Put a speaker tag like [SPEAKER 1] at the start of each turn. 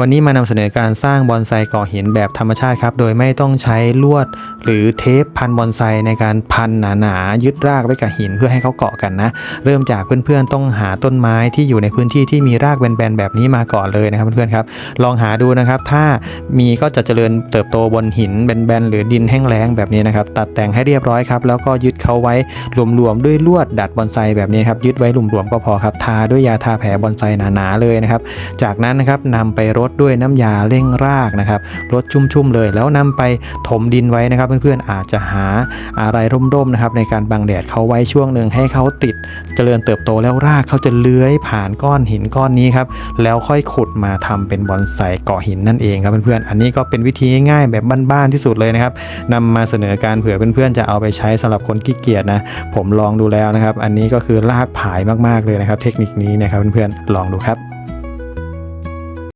[SPEAKER 1] วันนี้มานำเสนอการสร้างบอนไซก่อหินแบบธรรมชาติครับ โดยไม่ต้องใช้ลวด หรือเทปพันบอนไซในการพันหนาๆยึดรากไว้กับหินเพื่อให้เขาเกาะกันนะ เริ่มจากเพื่อนๆต้องหาต้นไม้ที่อยู่ในพื้นที่ที่มีรากแบนๆแบบนี้มาก่อนเลยนะครับเพื่อนๆครับ ลองหาดูนะครับ ถ้ามีก็จะเจริญเติบโตบนหินแบนๆหรือดินแห้งแล้งแบบนี้นะครับ ตัดแต่งให้เรียบร้อยครับ แล้วก็ยึดเขาไว้รวมๆด้วยลวดดัดบอนไซแบบนี้ครับยึดไว้รวมๆก็พอครับทาด้วยยาทาแผลบอนไซหนาๆเลยนะครับ จากนั้นนะครับนำไปรดด้วยน้ำยาเร่งรากนะครับรดชุ่มๆเลย แล้วนำไปถมดินไว้นะครับ เพื่อนๆอาจจะหาอะไรร่มๆนะครับในการบังแดดเขาไว้ช่วงหนึ่งให้เขาติดเจริญเติบโตแล้วรากเขาจะเลื้อยผ่านก้อนหินก้อนนี้ครับแล้วค่อยขุดมาทำเป็นบอนไซเกาะหินนั่นเองครับเพื่อนๆอันนี้ก็เป็นวิธีง่ายๆแบบบ้านๆที่สุดเลยนะครับนำมาเสนอการเผื่อเพื่อนๆจะเอาไปใช้สำหรับคนขี้เกียจนะผมลองดูแล้วนะครับ อันนี้ก็คือรากผายมากๆเลยนะครับ เทคนิคนี้นะครับเพื่อนๆลองดูครับ